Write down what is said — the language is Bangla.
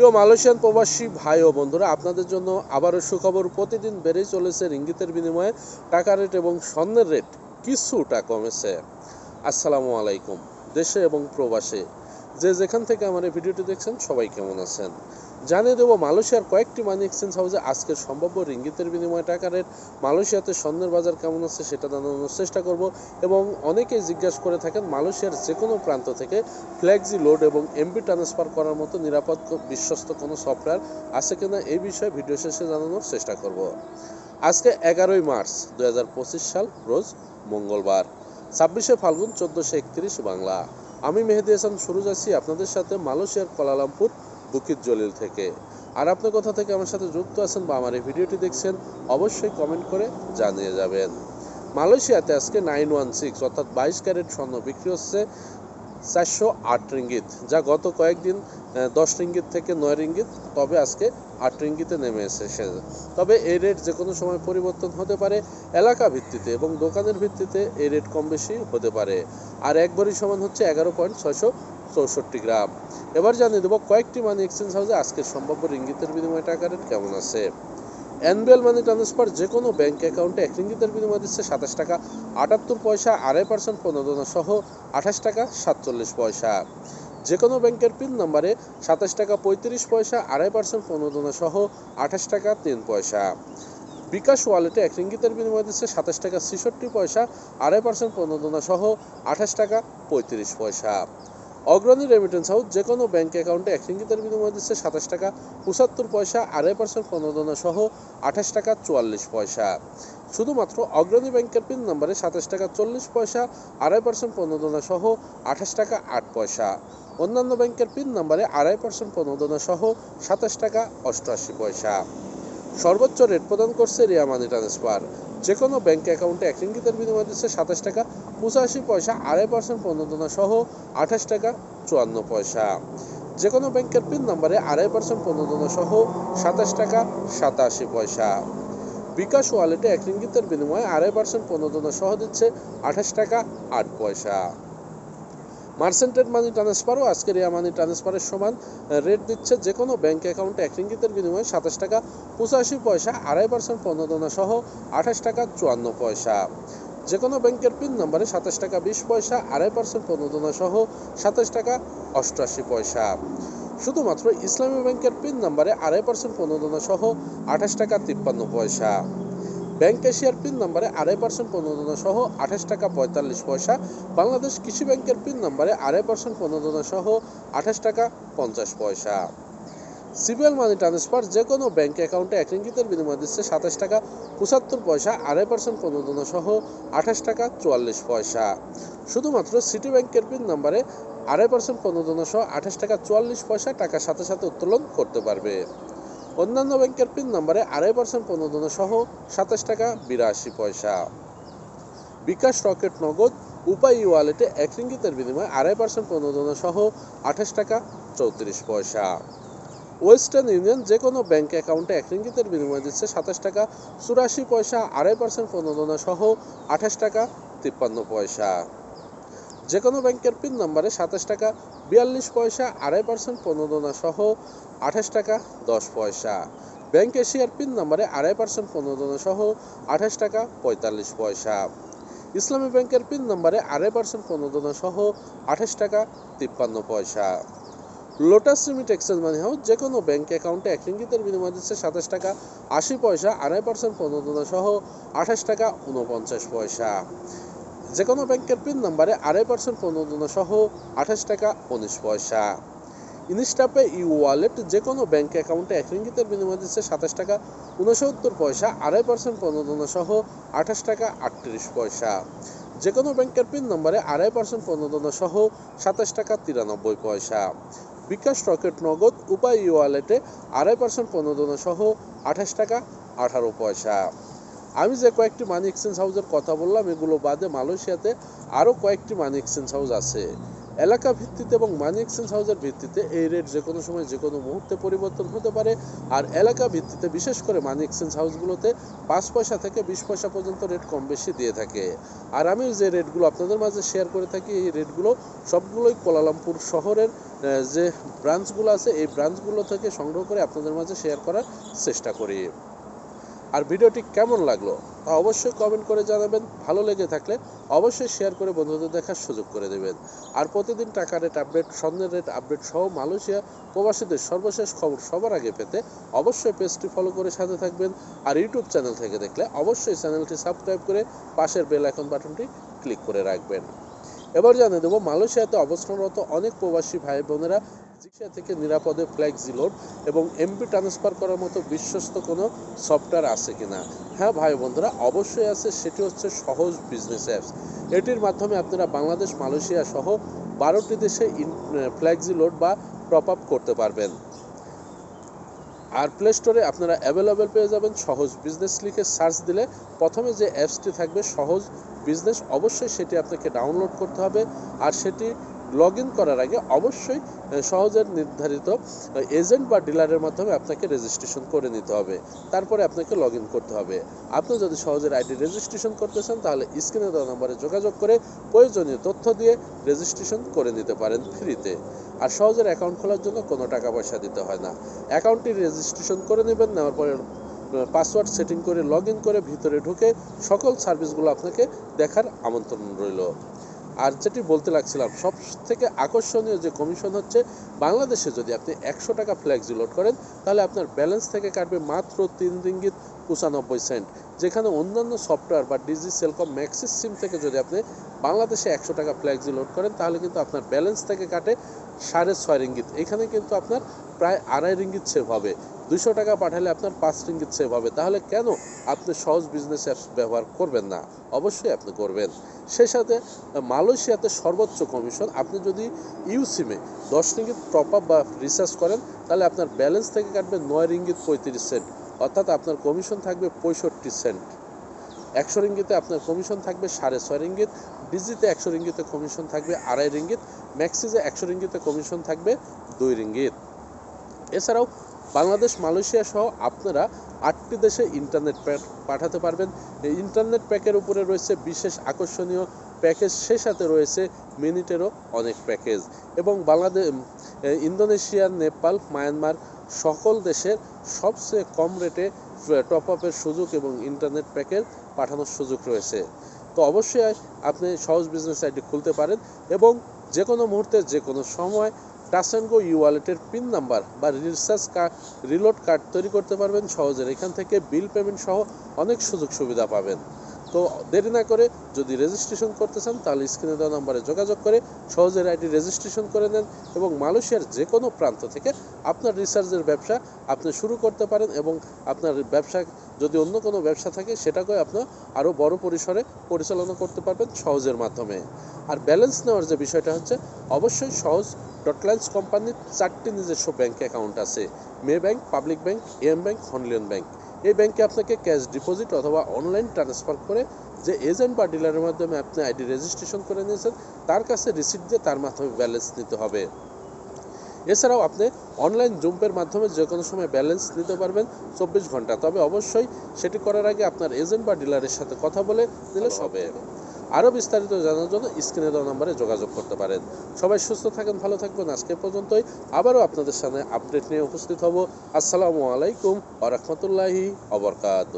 প্রিয় মালয়েশিয়ান প্রবাসী ভাই ও বন্ধুরা, আপনাদের জন্য আবারও সুখবর। প্রতিদিন বেড়েই চলেছে ইঙ্গিতের বিনিময়ে টাকা রেট এবং স্বর্ণের রেট কিছুটা কমেছে। আসসালামু আলাইকুম, দেশে এবং প্রবাসে। যে যেখান থেকে আমার এই ভিডিওটি দেখছেন, সবাই কেমন আছেন? জানিয়ে দেবো, মালয়েশিয়ার কয়েকটি মানি এক্সচেঞ্জ হাউসে আজকের সম্ভাব্য রিঙ্গিতের বিনিময়ে টাকা রেট মালয়েশিয়াতে স্বর্ণের বাজার কেমন আছে সেটা জানানোর চেষ্টা করব এবং অনেকেই জিজ্ঞাসা করে থাকেন, মালয়েশিয়ার যে কোনো প্রান্ত থেকে ফ্ল্যাক্সি লোড এবং এমবি ট্রান্সফার করার মতো নিরাপদ বিশ্বস্ত কোনো সফটওয়্যার আছে কিনা এই বিষয়ে ভিডিও শেষে জানানোর চেষ্টা করব। আজকে এগারোই মার্চ দু হাজার পঁচিশ সাল, রোজ মঙ্গলবার, ছাব্বিশে ফাল্গুন চোদ্দোশো একত্রিশ বাংলা। আমি মেহেদি হাসান, শুরু যাচ্ছি আপনাদের সাথে মালয়েশিয়ার কোলালামপুর বুকিত জলিল থেকে। আর আপনি কোথা থেকে আমার সাথে যুক্ত আছেন বা আমার এই ভিডিওটি দেখছেন, অবশ্যই কমেন্ট করে জানিয়ে যাবেন। মালয়েশিয়াতে আজকে নাইন ওয়ান সিক্স অর্থাৎ বাইশ ক্যারেট স্বর্ণ বিক্রি হচ্ছে চারশো আট রিঙ্গিত, যা গত কয়েকদিন দশ রিঙ্গিত থেকে নয় রিঙ্গিত, তবে আজকে আট রিঙ্গিতে নেমে এসেছে। তবে এই রেট যে কোনো সময় পরিবর্তন হতে পারে এলাকা ভিত্তিতে এবং দোকানের ভিত্তিতে এই রেট কম বেশি হতে পারে। আর এক সমান হচ্ছে এগারো পয়েন্ট ছয়শো চৌষট্টি গ্রাম। এবার জানিয়ে দেবো কয়েকটি মানি এক্সচেঞ্জ হাউসে আজকের সম্ভাব্য রিঙ্গিতের বিনিময়ে টাকা রেট কেমন আছে? অ্যানুয়াল মানি ট্রান্সফার যে কোনো ব্যাঙ্ক অ্যাকাউন্টে এক রিঙ্গিতের বিনিময় দিচ্ছে সাতাশ টাকা, আটাত্তর পয়সা, আড়াই পার্সেন্ট প্রণোদনা সহ আঠাশ টাকা, সাতচল্লিশ পয়সা। যে কোনো ব্যাংকের পিন নম্বরে সাতাশ টাকা, পঁয়ত্রিশ পয়সা, আড়াই পার্সেন্ট প্রণোদনা সহ আঠাশ টাকা, তিন পয়সা। বিকাশ ওয়ালেটে এক রিঙ্গিতের বিনিময় দিচ্ছে সাতাশ টাকা, ছেষট্টি পয়সা, আড়াই পার্সেন্ট প্রণোদনা সহ আঠাশ টাকা, পঁয়ত্রিশ পয়সা। অগ্রণী রেমিটেন্স হাউস যে কোনো ব্যাংক অ্যাকাউন্টে এক রিঙ্গিতের বিনিময় দিচ্ছে সাতাশ টাকা, পঁচাত্তর পয়সা, আড়াই পার্সেন্ট প্রণোদনা সহ আঠাশ টাকা চুয়াল্লিশ পয়সা। শুধুমাত্র অগ্রণী ব্যাংকের পিন নম্বরে সাতাশ টাকা চল্লিশ পয়সা, আড়াই পার্সেন্ট প্রণোদনা সহ আঠাশ টাকা আট পয়সা। অন্যান্য ব্যাংকের পিন নম্বরে আড়াই পার্সেন্ট প্রণোদনা সহ সাতাশ টাকা অষ্টআশি পয়সা। সর্বোচ্চ রেট প্রদান করছে রিয়া মানি ট্রান্সফার যে কোনো ব্যাঙ্ক অ্যাকাউন্টে এক রিঙ্গিতের বিনিময় দিচ্ছে সাতাশ টাকা, পঁচাশি পয়সা, আড়াই পার্সেন্ট প্রণোদনা সহ আঠাশ টাকা, চুয়ান্ন পয়সা। যে কোনো ব্যাংকের পিন নাম্বারে আড়াই পার্সেন্ট প্রণোদনা সহ সাতাশ টাকা, সাতাশি পয়সা। বিকাশ ওয়ালেটে এক রিঙ্গিতের বিনিময়ে আড়াই পার্সেন্ট প্রণোদনা সহ দিচ্ছে আঠাশ টাকা, আট পয়সা। মার্সেন্টেড মানি ট্রান্সফারও আজকের রিয়া মানি ট্রান্সফারের সমান রেট দিচ্ছে যে কোনো ব্যাঙ্ক অ্যাকাউন্টে এক রিঙ্গিতের বিনিময়ে সাতাশ টাকা পঁচাশি পয়সা, আড়াই পার্সেন্ট প্রণোদনা সহ আঠাশ টাকা চুয়ান্ন পয়সা। যে কোনো ব্যাংকের পিন নম্বরে সাতাশ টাকা বিশ পয়সা, আড়াই পার্সেন্ট প্রণোদনা সহ সাতাশ টাকা অষ্টআশি পয়সা। শুধুমাত্র ইসলামী ব্যাংকের পিন নম্বরে আড়াই পার্সেন্ট প্রণোদনা সহ আঠাশ টাকা তিপ্পান্ন পয়সা। ব্যাংক এশিয়ার পিন নম্বরে আড়াই পার্সেন্ট প্রণোদনা সহ আঠাশ টাকা পঁয়তাল্লিশ পয়সা, বাংলাদেশ কৃষি ব্যাংকের পিন নম্বরে আড়াই পার্সেন্ট প্রণোদনা সহ আঠাশ টাকা পঞ্চাশ পয়সা। সিবিএল মানি ট্রান্সফার যে কোনো ব্যাংক অ্যাকাউন্টে এক রিঙ্গিতের বিনিময় দিচ্ছে সাতাশ টাকা পঁচাত্তর পয়সা, আড়াই পার্সেন্ট প্রণোদনা সহ আঠাশ টাকা চুয়াল্লিশ পয়সা। শুধুমাত্র সিটি ব্যাংকের পিন নম্বরে আড়াই পার্সেন্ট প্রণোদনা সহ আঠাশ টাকা চুয়াল্লিশ পয়সা টাকার সাথে সাথে উত্তোলন করতে পারবে। অন্যান্য ব্যাংকের পিন নম্বরে আড়াই পার্সেন্ট প্রণোদনা সহ সাতাশ টাকা বিরাশি পয়সা। বিকাশ রকেট নগদ, উপায় ওয়ালেটে এক রিঙ্গিতের বিনিময়ে আড়াই পার্সেন্ট প্রণোদনা সহ আঠাশ টাকা চৌত্রিশ পয়সা। ওয়েস্টার্ন ইউনিয়ন যে কোনো ব্যাংক অ্যাকাউন্টে এক রিঙ্গিতের বিনিময় দিচ্ছে সাতাশ টাকা চুরাশি পয়সা, আড়াই পার্সেন্ট প্রণোদনা সহ আঠাশ টাকা তিপ্পান্ন পয়সা। যে কোনো ব্যাংকের পিন নম্বরে সাতাশ টাকা বিয়াল্লিশ পয়সা, আড়াই পার্সেন্ট প্রণোদনা সহ আঠাশ টাকা, দশ পয়সা। ব্যাংক এশিয়ার পিন নম্বরে আড়াই পার্সেন্ট প্রণোদনা সহ আঠাশ টাকা, পঁয়তাল্লিশ পয়সা। ইসলামী ব্যাংকের পিন নম্বরে আড়াই পার্সেন্ট প্রণোদনা সহ আঠাশ টাকা, তিপ্পান্ন পয়সা। Lotus limit exchange money house যে কোনো ব্যাঙ্ক অ্যাকাউন্টে এক রিঙ্গিতের বিনিময় দিচ্ছে সাতাশ টাকা, আশি পয়সা, আড়াই পার্সেন্ট প্রণোদনা সহ আঠাশ টাকা উনপঞ্চাশ পয়সা। যে কোনো ব্যাংকের পিন নম্বরে আড়াই পার্সেন্ট প্রণোদনা সহ আঠাশ টাকা, উনিশ পয়সা। ইনস্টাপে ই ওয়ালেট যে কোনো ব্যাঙ্ক অ্যাকাউন্টে এক রিঙ্গিতের বিনিময় দিচ্ছে সাতাশ টাকা উনসত্তর পয়সা, আড়াই পার্সেন্ট প্রণোদনা সহ আঠাশ টাকা আটত্রিশ পয়সা। যে কোনো ব্যাংকের পিন নম্বরে আড়াই পার্সেন্ট প্রণোদনা সহ সাতাশ টাকা তিরানব্বই পয়সা। বিকাশ রকেট নগদ, উপায় ই ওয়ালেটে আড়াই পার্সেন্ট প্রণোদনা সহ আঠাশ টাকা আঠারো পয়সা। আমি যে কয়েকটি মানি এক্সচেঞ্জ হাউসের কথা বললাম, এগুলো বাদে মালয়েশিয়াতে আরও কয়েকটি মানি এক্সচেঞ্জ হাউস আছে। এলাকা ভিত্তিতে এবং মানি এক্সচেঞ্জ হাউসের ভিত্তিতে এই রেট যে কোনো সময় যে কোনো মুহূর্তে পরিবর্তন হতে পারে। আর এলাকা ভিত্তিতে বিশেষ করে মানি এক্সচেঞ্জ হাউসগুলোতে পাঁচ পয়সা থেকে বিশ পয়সা পর্যন্ত রেট কম বেশি দিয়ে থাকে। আর আমি যে রেটগুলো আপনাদের মাঝে শেয়ার করে থাকি, এই রেটগুলো সবগুলোই কোলালামপুর শহরের যে ব্রাঞ্চগুলো আছে, এই ব্রাঞ্চগুলো থেকে সংগ্রহ করে আপনাদের মাঝে শেয়ার করার চেষ্টা করি। আর ভিডিওটি কেমন লাগল তা অবশ্যই কমেন্ট করে জানাবেন। ভালো লেগে থাকলে অবশ্যই শেয়ার করে বন্ধুদের দেখার সুযোগ করে দেবেন। আর প্রতিদিন টাকা রেট আপডেট স্বর্ণের রেট আপডেট সহ মালয়েশিয়া প্রবাসীদের সর্বশেষ খবর সবার আগে পেতে অবশ্যই পেজটি ফলো করে সাথে থাকবেন। আর ইউটিউব চ্যানেল থেকে দেখলে অবশ্যই চ্যানেলটি সাবস্ক্রাইব করে পাশের বেল আইকন বাটনটি ক্লিক করে রাখবেন। এবার জানিয়ে দেবো, মালয়েশিয়াতে অবস্থানরত অনেক প্রবাসী ভাই বোনেরা জিক্সিয়া থেকে নিরাপদে ফ্ল্যাক্সি লোড এবং এমপি ট্রান্সফার করার মতো বিশ্বস্ত কোনো সফটওয়্যার আছে কিনা হ্যাঁ ভাই বন্ধুরা, অবশ্যই আছে, সেটি হচ্ছে সহজ বিজনেস অ্যাপস এটির মাধ্যমে আপনারা বাংলাদেশ, মালয়েশিয়া সহ বারোটি দেশে ফ্ল্যাক্সি লোড বা টপ আপ করতে পারবেন। আর প্লে স্টোরে আপনারা অ্যাভেলেবেল পেয়ে যাবেন সহজ বিজনেস লিখে সার্চ দিলে। প্রথমে যে অ্যাপসটি থাকবে সহজ বিজনেস অবশ্যই সেটি আপনাকে ডাউনলোড করতে হবে। আর সেটি লগ ইন করার আগে অবশ্যই সহজের নির্ধারিত এজেন্ট বা ডিলারের মাধ্যমে আপনাকে রেজিস্ট্রেশন করে নিতে হবে। তারপরে আপনাকে লগ ইন করতে হবে। আপনি যদি সহজের আইডি রেজিস্ট্রেশন করতে চান, তাহলে স্ক্রিনে দেওয়া নম্বরে যোগাযোগ করে প্রয়োজনীয় তথ্য দিয়ে রেজিস্ট্রেশন করে নিতে পারেন ফ্রিতে আর সহজের অ্যাকাউন্ট খোলার জন্য কোনো টাকা পয়সা দিতে হয় না। অ্যাকাউন্টটি রেজিস্ট্রেশন করে নেবেন, নেওয়ার পরে পাসওয়ার্ড সেটিং করে লগ করে ভিতরে ঢুকে সকল সার্ভিসগুলো আপনাকে দেখার আমন্ত্রণ রইল। আর যেটি বলতে লাগছিলাম সব থেকে আকর্ষণীয় যে কমিশন হচ্ছে বাংলাদেশে যদি আপনি একশো টাকা ফ্ল্যাক্সি লোড করেন, তাহলে আপনার ব্যালেন্স থেকে কাটবে মাত্র তিন রিঙ্গিত পঁচানব্বই সেন্ট। যেখানে অন্যান্য সফটওয়্যার বা ডিজি, সেলকম, ম্যাক্সিস সিম থেকে যদি আপনি বাংলাদেশে একশো টাকা ফ্ল্যাক্সি লোড করেন, তাহলে কিন্তু আপনার ব্যালেন্স থেকে কাটে সাড়ে ছয় রিঙ্গিত। এখানে কিন্তু আপনার প্রায় আড়াই রিঙ্গিত সেভ হবে। দুশো টাকা পাঠালে আপনার পাঁচ রিঙ্গিত সেভ হবে। তাহলে কেন আপনি সহজ বিজনেস অ্যাপস ব্যবহার করবেন না? অবশ্যই আপনি করবেন। সে সাথে মালয়েশিয়াতে সর্বোচ্চ কমিশন আপনি যদি ইউ সিমে দশ রিঙ্গিত টপ আপ বা রিচার্জ করেন, তাহলে আপনার ব্যালেন্স থেকে কাটবে নয় রিঙ্গিত পঁয়ত্রিশ সেন্ট অর্থাৎ আপনার কমিশন থাকবে পঁয়ষট্টি সেন্ট একশো রিঙ্গিতে আপনার কমিশন থাকবে সাড়ে ছয় রিঙ্গিত, ডিজিতে একশো রিঙ্গিতে কমিশন থাকবে আড়াই রিঙ্গিত ম্যাক্সিজে একশো রিঙ্গিতে কমিশন থাকবে দুই রিঙ্গিত। এছাড়াও বাংলাদেশ, মালয়েশিয়া সহ আপনারা আটটি দেশে ইন্টারনেট প্যাক পাঠাতে পারবেন। এই ইন্টারনেট প্যাকের উপরে রয়েছে বিশেষ আকর্ষণীয় প্যাকেজ সে সাথে রয়েছে মিনিটেরও অনেক প্যাকেজ এবং বাংলাদেশ ইন্দোনেশিয়া, নেপাল, মায়ানমার সকল দেশের সবচেয়ে কম রেটে টপ আপের সুযোগ এবং ইন্টারনেট প্যাকেজ পাঠানোর সুযোগ রয়েছে। তো অবশ্যই আপনি সহজ বিজনেস আইডি খুলতে পারেন এবং যে কোনো মুহূর্তে যে কোনো সময় টাচ অ্যান্ড গো ই ওয়ালেটের পিন নাম্বার বা রিচার্জ কার্ড রিলোড কার্ড তৈরি করতে পারবেন সহজে। এখান থেকে বিল পেমেন্ট সহ অনেক সুযোগ সুবিধা পাবেন। তো দেরি না করে যদি রেজিস্ট্রেশন করতে চান, তাহলে স্ক্রিনে দেওয়া নাম্বারে যোগাযোগ করে সহজের আইডি রেজিস্ট্রেশন করে নেন এবং মালয়েশিয়ার যে কোনো প্রান্ত থেকে আপনার রিসার্চের ব্যবসা আপনি শুরু করতে পারেন এবং আপনার ব্যবসা, যদি অন্য কোনো ব্যবসা থাকে সেটাকে আপনি আরও বড় পরিসরে পরিচালনা করতে পারবেন সহজের মাধ্যমে। আর ব্যালেন্স নেওয়ার যে বিষয়টা হচ্ছে, অবশ্যই সহজ ডটলাইন্স কোম্পানির চারটি নিজস্ব ব্যাংক অ্যাকাউন্ট আছে। Maybank, public bank, M bank, Hong Leong bank. এই ব্যাংকে আপনাকে ক্যাশ ডিপোজিট অথবা অনলাইন ট্রান্সফার করে যে এজেন্ট বা ডিলারের মাধ্যমে আপনি আইডি রেজিস্ট্রেশন করে নিয়েছেন, তার কাছে রিসিপ্ট দিয়ে তার মাধ্যমে ব্যালেন্স নিতে হবে। এছাড়াও আপনি অনলাইন জুম্পের মাধ্যমে যে কোনো সময় ব্যালেন্স নিতে পারবেন চব্বিশ ঘণ্টা। তবে অবশ্যই সেটি করার আগে আপনার এজেন্ট বা ডিলারের সাথে কথা বলে দিলে হবে আরও বিস্তারিত জানার জন্য স্ক্রিনে দেওয়া নম্বরে যোগাযোগ করতে পারেন। সবাই সুস্থ থাকেন, ভালো থাকবেন। আজকে পর্যন্তই। আবারও আপনাদের সামনে আপডেট নিয়ে উপস্থিত হব। আসসালামু আলাইকুম আ রহমতুল্লাহি অবরকাত